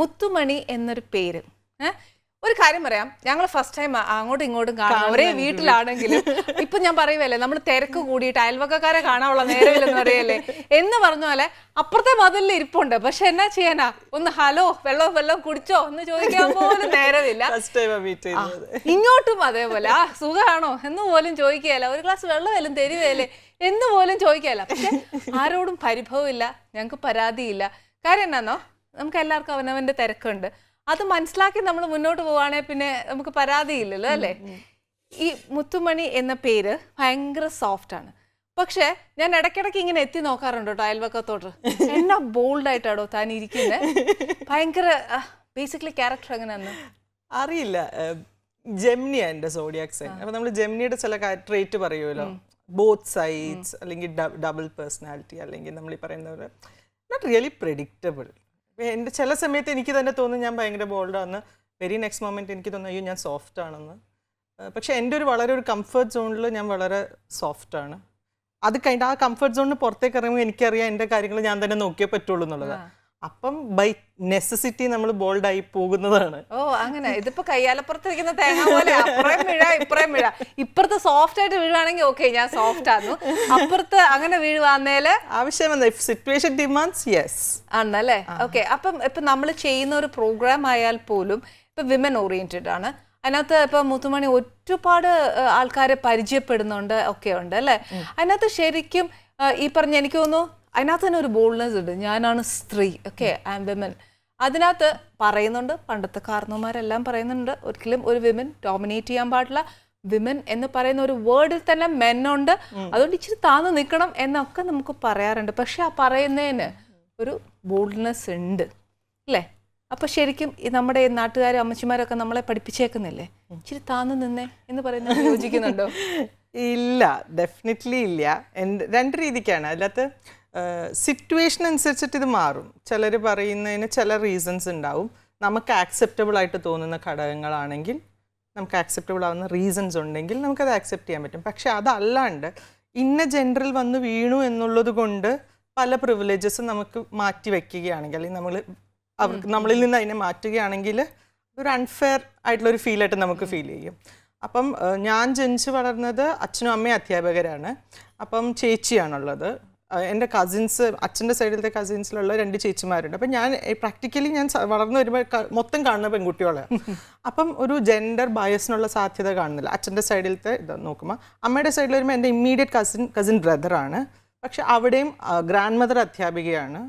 മുത്തുമണി എന്നൊരു പേര്. ഒരു കാര്യം പറയാം. ഞങ്ങൾ ഫസ്റ്റ് ടൈം അങ്ങോട്ടും ഇങ്ങോട്ടും കാണാം ഒരേ വീട്ടിലാണെങ്കിലും ഇപ്പൊ ഞാൻ പറയുവല്ലേ നമ്മൾ തിരക്ക് കൂടിയിട്ട് അയൽവക്കക്കാരെ കാണാനുള്ള നേരമില്ലെന്ന് പറയല്ലേ? എന്ന് പറഞ്ഞ പോലെ അപ്പുറത്തെ മതിലിൽ ഇരിപ്പുണ്ട്. പക്ഷെ എന്നാ ചെയ്യാനാ? ഒന്ന് ഹലോ വെള്ളം വെള്ളം കുടിച്ചോ എന്ന് ചോദിക്കാൻ പോലും നേരമില്ല. ഇങ്ങോട്ടും അതേപോലെ ആ സുഖമാണോ എന്ന് പോലും ചോദിക്കുകയല്ല. ഒരു ഗ്ലാസ് വെള്ളമേലും തരുവല്ലേ എന്ന് പോലും ചോദിക്കുകയല്ല. പക്ഷെ ആരോടും പരിഭവമില്ല ഞങ്ങൾക്ക് പരാതിയില്ല. കാര്യം എന്നാന്നോ? നമുക്ക് എല്ലാവർക്കും അവനവന്റെ തിരക്കുണ്ട്. അത് മനസ്സിലാക്കി നമ്മൾ മുന്നോട്ട് പോവുകയാണെങ്കിൽ പിന്നെ നമുക്ക് പരാതിയില്ലല്ലോ അല്ലേ? ഈ മുത്തുമണി എന്ന പേര് ഭയങ്കര സോഫ്റ്റ് ആണ്. പക്ഷെ ഞാൻ ഇടയ്ക്കിടയ്ക്ക് ഇങ്ങനെ എത്തി നോക്കാറുണ്ട് കേട്ടോ അയൽവക്കത്തോട്ട്. എന്നാ ബോൾഡ് ആയിട്ടാണോ താൻ ഇരിക്കുന്നത് ഭയങ്കര ബേസിക്കലി ക്യാരക്ടർ എങ്ങനെയാന്ന്? അറിയില്ല. ജെമിനിയാ എന്റെ സോഡിയാക് സൈൻ അപ്പൊ നമ്മൾ ജെമിനിയുടെ ചില ട്രേറ്റ് പറയുമല്ലോ. ബോത്ത് സൈഡ്സ് അല്ലെങ്കിൽ ഡബിൾ പേഴ്സണാലിറ്റി അല്ലെങ്കിൽ നമ്മൾ ഈ പറയുന്ന പോലെ നോട്ട് റിയലി പ്രെഡിക്റ്റബിൾ എന്റെ ചില സമയത്ത് എനിക്ക് തന്നെ തോന്നും ഞാൻ ഭയങ്കര ബോൾഡാണെന്ന് വെരി നെക്സ്റ്റ് മൊമെന്റ് എനിക്ക് തോന്നുന്നു അയ്യോ ഞാൻ സോഫ്റ്റ് ആണെന്ന്. പക്ഷെ എന്റെ ഒരു വളരെ ഒരു കംഫർട്ട് സോണിൽ ഞാൻ വളരെ സോഫ്റ്റ് ആണ്. അത് കഴിഞ്ഞിട്ട് ആ കംഫർട്ട് സോണിന് പുറത്തേക്ക് ഇറങ്ങുമ്പോൾ എനിക്കറിയാം എന്റെ കാര്യങ്ങൾ ഞാൻ തന്നെ നോക്കിയേ പറ്റുള്ളൂ എന്നുള്ളത് അപ്പം ബൈ നെസസിറ്റി നമ്മൾ ബോൾഡായി പോകുന്നതാണ്. ഓ അങ്ങനെ. ഇതിപ്പോ കയ്യാലപ്പുറത്തിരിക്കുന്ന തേങ്ങ പോലെ അപ്പുറം മിഴ ഇപ്പുറം മിഴ ഇപ്പുറത്ത് സോഫ്റ്റ് ആയിട്ട് വീഴുവാണെങ്കിൽ ഓക്കെ ഞാൻ സോഫ്റ്റ് ആയിരുന്നു അപ്പുറത്ത് അങ്ങനെ വീഴുവാന്നേൽ ആവശ്യം സിറ്റുവേഷൻ ഡിമാൻഡ്സ് യെസ് ആണല്ലേ? ഓക്കെ അപ്പം ഇപ്പൊ നമ്മൾ ചെയ്യുന്ന ഒരു പ്രോഗ്രാം ആയാൽ പോലും ഇപ്പൊ വിമൻ ഓറിയന്റഡ് ആണ്. അതിനകത്ത് ഇപ്പൊ മുത്തുമണി ഒരുപാട് ആൾക്കാരെ പരിചയപ്പെടുന്നുണ്ട് ഒക്കെ ഉണ്ട് അല്ലെ? അതിനകത്ത് ശരിക്കും ഈ പറഞ്ഞ എനിക്ക് തോന്നുന്നു അതിനകത്ത് തന്നെ ഒരു ബോൾഡ്നെസ് ഉണ്ട്. ഞാനാണ് സ്ത്രീ ഓക്കെ ഐ എം വിമൻ അതിനകത്ത് പറയുന്നുണ്ട് പണ്ടത്തെ കാർന്നോമാരെല്ലാം പറയുന്നുണ്ട് ഒരിക്കലും ഒരു വിമൻ ഡോമിനേറ്റ് ചെയ്യാൻ പാടില്ല. വിമൻ എന്ന് പറയുന്ന ഒരു വേർഡിൽ തന്നെ മെന്നുണ്ട് അതുകൊണ്ട് ഇച്ചിരി താന്ന് നിൽക്കണം എന്നൊക്കെ നമുക്ക് പറയാറുണ്ട്. പക്ഷെ ആ പറയുന്നതിന് ഒരു ബോൾഡ്നെസ് ഉണ്ട് അല്ലേ? അപ്പൊ ശരിക്കും നമ്മുടെ നാട്ടുകാർ അമ്മച്ചിമാരൊക്കെ നമ്മളെ പഠിപ്പിച്ചേക്കുന്നില്ലേ? ഇച്ചിരി താന്ന് നിന്നേ എന്ന് പറയുന്നത് യോജിക്കുന്നുണ്ടോ? ഇല്ല ഡെഫിനറ്റ്ലി ഇല്ല. രണ്ട് രീതിക്കാണ്. അതിനകത്ത് സിറ്റുവേഷൻ അനുസരിച്ചിട്ട് ഇത് മാറും. ചിലർ പറയുന്നതിന് ചില റീസൺസ് ഉണ്ടാവും. നമുക്ക് ആക്സെപ്റ്റബിൾ ആയിട്ട് തോന്നുന്ന ഘടകങ്ങളാണെങ്കിൽ നമുക്ക് ആക്സെപ്റ്റബിൾ ആവുന്ന റീസൺസ് ഉണ്ടെങ്കിൽ നമുക്കത് ആക്സെപ്റ്റ് ചെയ്യാൻ പറ്റും. പക്ഷെ അതല്ലാണ്ട് ഇന്ന ജെൻഡറിൽ വന്ന് വീണു എന്നുള്ളത് കൊണ്ട് പല പ്രിവിലേജസും നമുക്ക് മാറ്റി വയ്ക്കുകയാണെങ്കിൽ അല്ലെങ്കിൽ നമ്മൾ അവർക്ക് നമ്മളിൽ നിന്ന് അതിനെ മാറ്റുകയാണെങ്കിൽ ഒരു അൺഫെയർ ആയിട്ടുള്ള ഒരു ഫീലായിട്ട് നമുക്ക് ഫീൽ ചെയ്യും. അപ്പം ഞാൻ ജനിച്ച് വളർന്നത് അച്ഛനും അമ്മയും അധ്യാപകരാണ്. അപ്പം ചേച്ചിയാണുള്ളത്. എന്റെ കസിൻസ് അച്ഛന്റെ സൈഡിലത്തെ കസിൻസിലുള്ള രണ്ട് ചേച്ചിമാരുണ്ട്. അപ്പം ഞാൻ പ്രാക്ടിക്കലി ഞാൻ വളർന്നു വരുമ്പോൾ മൊത്തം കാണുന്ന പെൺകുട്ടികളെ. അപ്പം ഒരു ജെൻഡർ ബയസിനുള്ള സാധ്യത കാണുന്നില്ല. അച്ഛന്റെ സൈഡിലത്തെ ഇത് നോക്കുമ്പോൾ അമ്മയുടെ സൈഡിൽ വരുമ്പോൾ എന്റെ ഇമ്മീഡിയറ്റ് കസിൻ കസിൻ ബ്രദറാണ് പക്ഷെ അവിടെയും ഗ്രാൻഡ് മദർ അധ്യാപികയാണ്.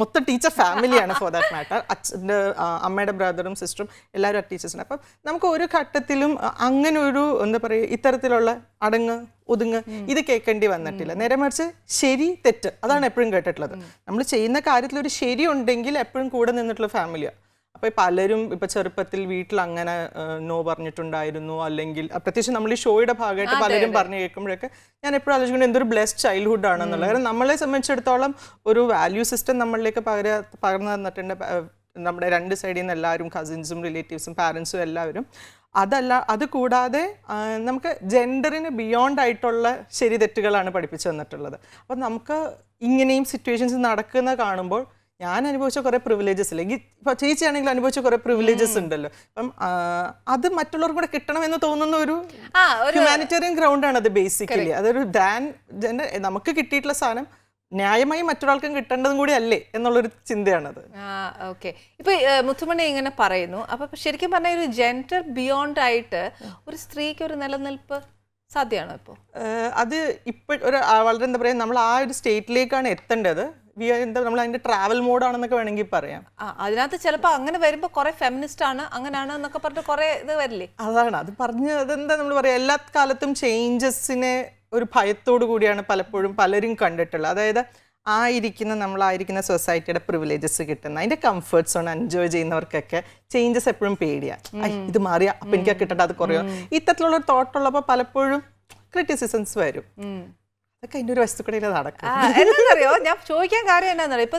മൊത്തം ടീച്ചർ ഫാമിലിയാണ് ഫോർ ദാറ്റ് മാറ്റർ അച്ഛന്റെ അമ്മയുടെ ബ്രദറും സിസ്റ്ററും എല്ലാവരും ടീച്ചേഴ്സിനും അപ്പം നമുക്ക് ഒരു ഘട്ടത്തിലും അങ്ങനെ ഒരു എന്താ പറയുക ഇത്തരത്തിലുള്ള അടങ്ങ് ഒതുങ്ങ് ഇത് കേൾക്കേണ്ടി വന്നിട്ടില്ല. നേരെ മറിച്ച് ശരി തെറ്റ് അതാണ് എപ്പോഴും കേട്ടിട്ടുള്ളത്. നമ്മൾ ചെയ്യുന്ന കാര്യത്തിൽ ഒരു ശരി ഉണ്ടെങ്കിൽ എപ്പോഴും കൂടെ നിന്നിട്ടുള്ള ഫാമിലിയാണ് അപ്പോൾ പലരും ഇപ്പൊ ചെറുപ്പത്തിൽ വീട്ടിൽ അങ്ങനെ നോ പറഞ്ഞിട്ടുണ്ടായിരുന്നു. അല്ലെങ്കിൽ പ്രത്യേകിച്ച് നമ്മൾ ഈ ഷോയുടെ ഭാഗമായിട്ട് പലരും പറഞ്ഞു കേൾക്കുമ്പോഴൊക്കെ ഞാൻ എപ്പോഴും ആലോചിക്കുന്നത് എന്തൊരു ബ്ലെസ്ഡ് ചൈൽഡ്ഹുഡ് ആണെന്നുള്ളത്. കാരണം നമ്മളെ സംബന്ധിച്ചിടത്തോളം ഒരു വാല്യൂ സിസ്റ്റം നമ്മളിലേക്ക് പകര പകർന്നു തന്നിട്ടുണ്ട്. നമ്മുടെ രണ്ട് സൈഡിൽ നിന്ന് എല്ലാവരും കസിൻസും റിലേറ്റീവ്സും പാരൻസും എല്ലാവരും. അതല്ല അത് കൂടാതെ നമുക്ക് ജെൻഡറിന് ബിയോണ്ട് ആയിട്ടുള്ള ശരി തെറ്റുകളാണ് പഠിപ്പിച്ചു തന്നിട്ടുള്ളത്. അപ്പം നമുക്ക് ഇങ്ങനെയും സിറ്റുവേഷൻസ് നടക്കുന്ന കാണുമ്പോൾ ഞാൻ അനുഭവിച്ച കുറേ പ്രിവിലേജസ് അല്ലെങ്കിൽ ഇപ്പോൾ ചേച്ചിയാണെങ്കിൽ അനുഭവിച്ച കുറേ പ്രിവിലേജസ് ഉണ്ടല്ലോ. അപ്പം അത് മറ്റുള്ളവർക്ക് കൂടെ കിട്ടണമെന്ന് തോന്നുന്ന ഒരു ഹ്യൂമാനിറ്റേറിയൻ ഗ്രൗണ്ട് ആണ് അത് ബേസിക്കലി അതൊരു ദാൻ നമുക്ക് കിട്ടിയിട്ടുള്ള സാധനം ന്യായമായി മറ്റൊരാൾക്കും കിട്ടേണ്ടതും കൂടി അല്ലേ എന്നുള്ളൊരു ചിന്തയാണത്. ഓക്കെ ഇപ്പൊ മുത്തുമണി ഇങ്ങനെ പറയുന്നു. അപ്പൊ ശരിക്കും പറഞ്ഞ ഒരു ജെൻഡർ ബിയോണ്ട് ആയിട്ട് ഒരു സ്ത്രീക്ക് ഒരു നിലനിൽപ്പ് സാധ്യമാണോ ഇപ്പോൾ അത് ഇപ്പോൾ ഒരു വളരെ എന്താ പറയുക നമ്മൾ ആ ഒരു സ്റ്റേറ്റിലേക്കാണ് എത്തേണ്ടത്. എന്താ നമ്മൾ അതിന്റെ ട്രാവൽ മോഡാണെന്നൊക്കെ വേണമെങ്കിൽ പറയാം. ആ അതിനകത്ത് ചിലപ്പോ അങ്ങനെ വരുമ്പോ കുറെ ഫെമിനിസ്റ്റ് ആണ് അങ്ങനെയാണ് എന്നൊക്കെ പറഞ്ഞിട്ട് കുറെ ഇത് വരില്ലേ? അതാണ് അത് പറഞ്ഞ് അതെന്താ നമ്മൾ പറയാ എല്ലാ കാലത്തും ചേഞ്ചസിനെ ഒരു ഭയത്തോടു കൂടിയാണ് പലപ്പോഴും പലരും കണ്ടിട്ടുള്ളത്. അതായത് ആയിരിക്കുന്ന നമ്മളായിരിക്കുന്ന സൊസൈറ്റിയുടെ പ്രിവിലേജസ് കിട്ടുന്ന അതിന്റെ കംഫർട്ട് സോൺ എൻജോയ് ചെയ്യുന്നവർക്കൊക്കെ ചേഞ്ചസ് എപ്പോഴും പേടിയാണ് ഇത് മാറിയാ അപ്പൊ എനിക്ക് കിട്ടട്ടെ അത് കുറയോ. ഇത്തരത്തിലുള്ള തോട്ടുള്ളപ്പോൾ പലപ്പോഴും ക്രിറ്റിസിസംസ് വരും. അതൊക്കെ അതിന്റെ ഒരു വസ്തുക്കളിൽ നടക്കും. ആ, ഞാൻ ചോദിക്കാൻ കാര്യം എന്നാന്നറിയോ ഇപ്പൊ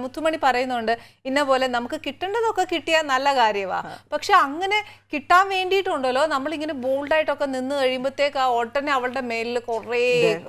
മുത്തുമണി പറയുന്നുണ്ട് ഇന്ന പോലെ നമുക്ക് കിട്ടേണ്ടതൊക്കെ കിട്ടിയാൽ നല്ല കാര്യമാ പക്ഷെ അങ്ങനെ കിട്ടാൻ വേണ്ടിയിട്ടുണ്ടല്ലോ. നമ്മളിങ്ങനെ ബോൾഡായിട്ടൊക്കെ നിന്ന് കഴിയുമ്പോഴത്തേക്ക് ആ ഒട്ടനെ അവളുടെ മേലിൽ കുറേ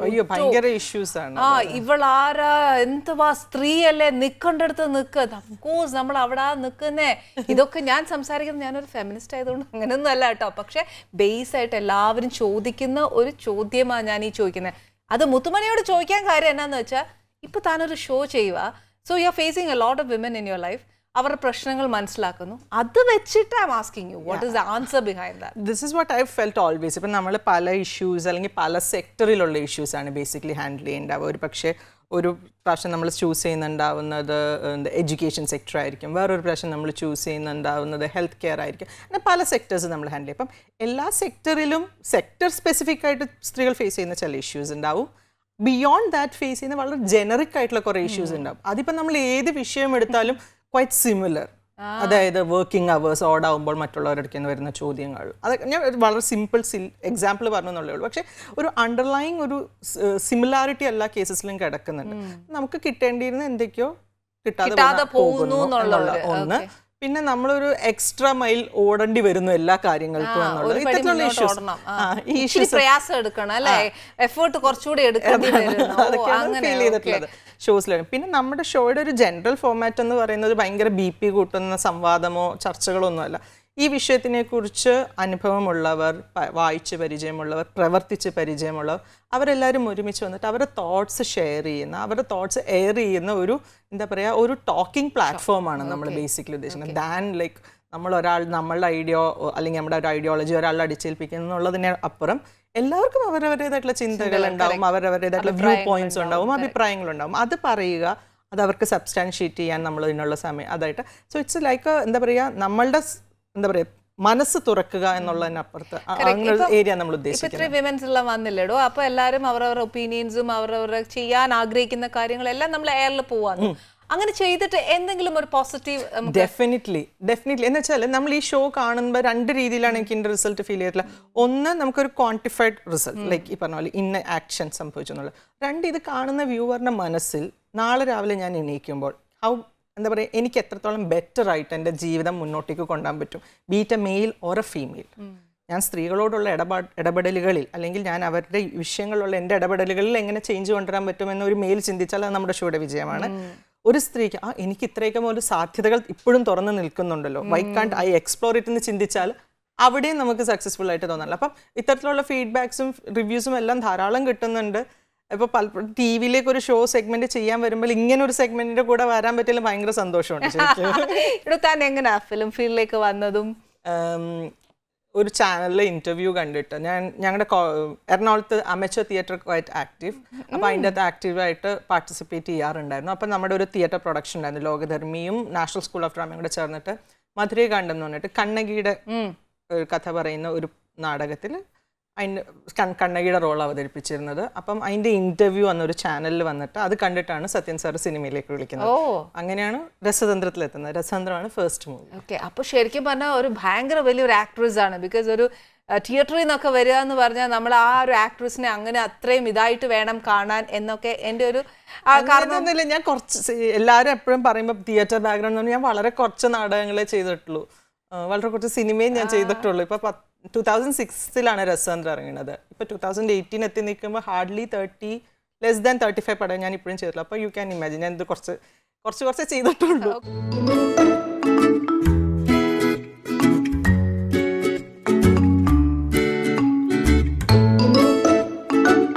അയ്യോ ഭയങ്കര ഇഷ്യൂസ് ആണ്. ആ ഇവളാരാ? എന്തുവാ? സ്ത്രീയല്ലേ? നിക്കണ്ടടുത്ത് നിക്ക്. കോഴ്സ് നമ്മൾ അവിടെ നിൽക്കുന്നേ ഇതൊക്കെ ഞാൻ സംസാരിക്കുന്നത് ഞാനൊരു ഫെമിനിസ്റ്റ് ആയതുകൊണ്ട് അങ്ങനെയൊന്നും അല്ല കേട്ടോ. പക്ഷെ ബേസ് ആയിട്ട് എല്ലാവരും ചോദിക്കുന്ന ഒരു ചോദ്യമാണ് ഞാൻ ഈ ചോദിക്കുന്നത് അത് മുത്തുമണിയോട് ചോദിക്കാൻ കാര്യം എന്നാന്ന് വെച്ചാൽ ഇപ്പൊ താനൊരു ഷോ ചെയ്യുക. So you are facing a lot of women in your life അവരുടെ പ്രശ്നങ്ങൾ മനസ്സിലാക്കുന്നു. അത് വെച്ചിട്ട് I asking you what is answer behind that this is what I felt always ഇപ്പം നമ്മൾ പല ഇഷ്യൂസ് അല്ലെങ്കിൽ പല സെക്ടറിലുള്ള ഇഷ്യൂസ് ആണ് ബേസിക്കലി ഹാൻഡിൽ ചെയ്യേണ്ടത്. ഒരു പക്ഷേ ഒരു പ്രാവശ്യം നമ്മൾ ചൂസ് ചെയ്യുന്നുണ്ടാവുന്നത് എഡ്യൂക്കേഷൻ സെക്ടർ ആയിരിക്കും. വേറൊരു പ്രാവശ്യം നമ്മൾ ചൂസ് ചെയ്യുന്നുണ്ടാവുന്നത് ഹെൽത്ത് കെയർ ആയിരിക്കും. അങ്ങനെ പല സെക്ടേഴ്സ് നമ്മൾ ഹാൻഡിൽ ചെയ്യും. അപ്പം എല്ലാ സെക്ടറിലും സെക്ടർ സ്പെസിഫിക് ആയിട്ട് സ്ത്രീകൾ ഫേസ് ചെയ്യുന്ന ചില ഇഷ്യൂസ് ഉണ്ടാവും. ബിയോണ്ട് ദാറ്റ് ഫേസ് ചെയ്യുന്ന വളരെ ജനറിക് ആയിട്ടുള്ള കുറേ ഇഷ്യൂസ് ഉണ്ടാവും. അതിപ്പോൾ നമ്മൾ ഏത് വിഷയം എടുത്താലും ക്വൈറ്റ് സിമിലർ അതായത് വർക്കിംഗ് അവേഴ്സ് ഓഡ് ആവുമ്പോൾ മറ്റുള്ളവരുടെ നിന്ന് വരുന്ന ചോദ്യങ്ങൾ. അതൊക്കെ ഞാൻ ഒരു വളരെ സിമ്പിൾ സിൽ എക്സാമ്പിൾ പറഞ്ഞു എന്നുള്ളേ ഉള്ളൂ. പക്ഷേ ഒരു അണ്ടർലൈങ് ഒരു സിമിലാരിറ്റി എല്ലാ കേസസിലും കിടക്കുന്നുണ്ട്. നമുക്ക് കിട്ടേണ്ടിയിരുന്ന എന്തൊക്കെയോ കിട്ടാതെ പോകുന്ന- എന്നുള്ള ഒന്ന് പിന്നെ നമ്മളൊരു എക്സ്ട്രാ മൈൽ ഓടേണ്ടി വരുന്നു എല്ലാ കാര്യങ്ങൾക്കും എന്നുള്ളത്. ഇത്തരത്തിലുള്ള ഇഷ്യൂസ് പ്രയാസം എടുക്കണം അല്ലേ? എഫേർട്ട് കുറച്ചുകൂടി ഫീൽ ചെയ്തിട്ടുള്ളത്. പിന്നെ നമ്മുടെ ഷോയുടെ ഒരു ജനറൽ ഫോർമാറ്റ് എന്ന് പറയുന്നത് ഭയങ്കര ബി പി കൂട്ടുന്ന സംവാദമോ ചർച്ചകളോ ഒന്നുമല്ല. ഈ വിഷയത്തിനെക്കുറിച്ച് അനുഭവമുള്ളവർ വായിച്ച് പരിചയമുള്ളവർ പ്രവർത്തിച്ച് പരിചയമുള്ളവർ അവരെല്ലാവരും ഒരുമിച്ച് വന്നിട്ട് അവരുടെ തോട്ട്സ് ഷെയർ ചെയ്യുന്ന അവരുടെ തോട്ട്സ് എയർ ചെയ്യുന്ന ഒരു എന്താ പറയുക ഒരു ടോക്കിംഗ് പ്ലാറ്റ്ഫോമാണ് നമ്മൾ ബേസിക്കലി ഉദ്ദേശിക്കുന്നത്. ദാൻ ലൈക്ക് നമ്മൾ ഒരാൾ നമ്മളുടെ ഐഡിയോ അല്ലെങ്കിൽ നമ്മുടെ ഒരു ഐഡിയോളജി ഒരാളെ അടിച്ചേൽപ്പിക്കുന്നു എന്നുള്ളതിന് അപ്പുറം എല്ലാവർക്കും അവരവരുടേതായിട്ടുള്ള ചിന്തകൾ ഉണ്ടാവും അവരവരുടേതായിട്ടുള്ള വ്യൂ പോയിന്റ്സ് ഉണ്ടാവും അഭിപ്രായങ്ങൾ ഉണ്ടാവും. അത് പറയുക അത് അവർക്ക് സബ്സ്റ്റാൻഷിയേറ്റ് ചെയ്യാൻ നമ്മൾ ഇതിനുള്ള സമയം അതായിട്ട്. സോ ഇറ്റ്സ് ലൈക്ക് എന്താ പറയുക നമ്മളുടെ എന്താ പറയുക മനസ്സ് തുറക്കുക എന്നുള്ളതിനപ്പുറത്ത് ഏരിയ നമ്മൾ ഉദ്ദേശിക്കുന്നത്. വിമൻസ് എല്ലാം വന്നില്ലടോ. അപ്പൊ എല്ലാരും അവരവരുടെ ഒപ്പീനിയൻസും അവരവരുടെ ചെയ്യാൻ ആഗ്രഹിക്കുന്ന കാര്യങ്ങളെല്ലാം നമ്മൾ എയറിൽ പോവാന്ന്. അങ്ങനെ ചെയ്തിട്ട് എന്തെങ്കിലും ഒരു പോസിറ്റീവ് ഡെഫിനറ്റ്ലി ഡെഫിനറ്റ്ലി എന്ന് വെച്ചാൽ നമ്മൾ ഈ ഷോ കാണുമ്പോൾ രണ്ട് രീതിയിലാണ് എനിക്ക് ഇതിന്റെ റിസൾട്ട് ഫീൽ ചെയ്തിട്ടില്ല ഒന്ന് നമുക്കൊരു ക്വാണ്ടിഫൈഡ് റിസൾട്ട് ലൈക്ക് ഈ പറഞ്ഞ പോലെ ഇന്ന ആക്ഷൻ സംഭവിച്ചു എന്നുള്ളത് രണ്ട് ഇത് കാണുന്ന വ്യൂവറിന്റെ മനസ്സിൽ നാളെ രാവിലെ ഞാൻ എണീക്കുമ്പോൾ ഹൗ എന്താ പറയുക എനിക്ക് എത്രത്തോളം ബെറ്റർ ആയിട്ട് എന്റെ ജീവിതം മുന്നോട്ടേക്ക് കൊണ്ടുപോകാൻ പറ്റും. Beat a male or a female ഞാൻ സ്ത്രീകളോടുള്ള ഇടപാ ഇടപെടലുകളിൽ അല്ലെങ്കിൽ ഞാൻ അവരുടെ വിഷയങ്ങളുള്ള എന്റെ ഇടപെടലുകളിൽ എങ്ങനെ ചേഞ്ച് കൊണ്ടുവരാൻ പറ്റുമെന്ന് ഒരു മെയിൽ ചിന്തിച്ചാൽ അത് നമ്മുടെ ഷോയുടെ വിജയമാണ്. ഒരു സ്ത്രീക്ക് ആ എനിക്ക് ഇത്രയൊക്കെ ഒരു സാധ്യതകൾ ഇപ്പോഴും തുറന്നു നിൽക്കുന്നുണ്ടല്ലോ. Why can't I explore it എന്ന് ചിന്തിച്ചാൽ അവിടെയും നമുക്ക് സക്സസ്ഫുൾ ആയിട്ട് തോന്നാറില്ല. അപ്പം ഇത്തരത്തിലുള്ള ഫീഡ്ബാക്സും റിവ്യൂസും എല്ലാം ധാരാളം കിട്ടുന്നുണ്ട്. ഇപ്പോൾ പല ടി വിയിലേക്ക് ഒരു ഷോ സെഗ്മെന്റ് ചെയ്യാൻ വരുമ്പോൾ ഇങ്ങനെ ഒരു സെഗ്മെന്റിന്റെ കൂടെ വരാൻ പറ്റിയാലും ഭയങ്കര സന്തോഷമുണ്ട് താൻ എങ്ങനെയാ ഫിലിം ഫീൽഡിലേക്ക് വന്നതും? ഒരു ചാനലിലെ ഇന്റർവ്യൂ കണ്ടിട്ട്. ഞാൻ ഞങ്ങളുടെ എറണാകുളത്ത് അമേച്ചർ തിയേറ്റർ ക്വൈറ്റ് ആക്റ്റീവ് അപ്പോൾ അതിന്റെ അകത്ത് ആക്റ്റീവായിട്ട് പാർട്ടിസിപ്പേറ്റ് ചെയ്യാറുണ്ടായിരുന്നു. അപ്പം നമ്മുടെ ഒരു തിയേറ്റർ പ്രൊഡക്ഷൻ ഉണ്ടായിരുന്നു. ലോകധർമ്മിയും നാഷണൽ സ്കൂൾ ഓഫ് ഡ്രാമയും കൂടെ ചേർന്നിട്ട് മധുരൈ കണ്ടെന്ന് പറഞ്ഞിട്ട് കണ്ണകിയുടെ കഥ പറയുന്ന ഒരു നാടകത്തിൽ അതിന്റെ കണ്ണകിയുടെ റോൾ അവതരിപ്പിച്ചിരുന്നത്. അപ്പം അതിന്റെ ഇന്റർവ്യൂ വന്നൊരു ചാനലിൽ വന്നിട്ട് അത് കണ്ടിട്ടാണ് സത്യൻ സാർ സിനിമയിലേക്ക് വിളിക്കുന്നത്. ഓ. അങ്ങനെയാണ് രസതന്ത്രത്തിലെത്തുന്നത്. രസതന്ത്രമാണ് ഫസ്റ്റ് മൂവി ഓക്കെ അപ്പോൾ ശരിക്കും പറഞ്ഞാൽ ഒരു ഭയങ്കര വലിയൊരു ആക്ട്രസ് ആണ്. ബിക്കോസ് ഒരു തിയേറ്ററിൽ നിന്നൊക്കെ വരിക എന്ന് പറഞ്ഞാൽ നമ്മൾ ആ ഒരു ആക്ട്രസിനെ അങ്ങനെ അത്രയും ഇതായിട്ട് വേണം കാണാൻ എന്നൊക്കെ എന്റെ ഒരു കാരണമൊന്നുമില്ല ഞാൻ കുറച്ച് എല്ലാവരും എപ്പോഴും പറയുമ്പോൾ തിയേറ്റർ ബാക്ക്ഗ്രൗണ്ട് ഞാൻ വളരെ കുറച്ച് നാടകങ്ങളെ ചെയ്തിട്ടുള്ളൂ. വളരെ കുറച്ച് സിനിമയും ഞാൻ ചെയ്തിട്ടുള്ളൂ. ഇപ്പൊ ടൂ തൗസൻഡ് സിക്സിലാണ് രസതന്ത്ര ഇറങ്ങുന്നത്. ഇപ്പൊ ടൂ തൗസൻഡ് എയ്റ്റീൻ എത്തി നിൽക്കുമ്പോൾ hardly thirty less than thirty five പടം ഞാൻ ഇപ്പോഴും ചെയ്തിട്ടുള്ളൂ. അപ്പോൾ യു ക്യാൻ ഇമാജിൻ ഞാൻ ഇത് കുറച്ച് കുറച്ച് കുറച്ച് ചെയ്തിട്ടുള്ളൂ.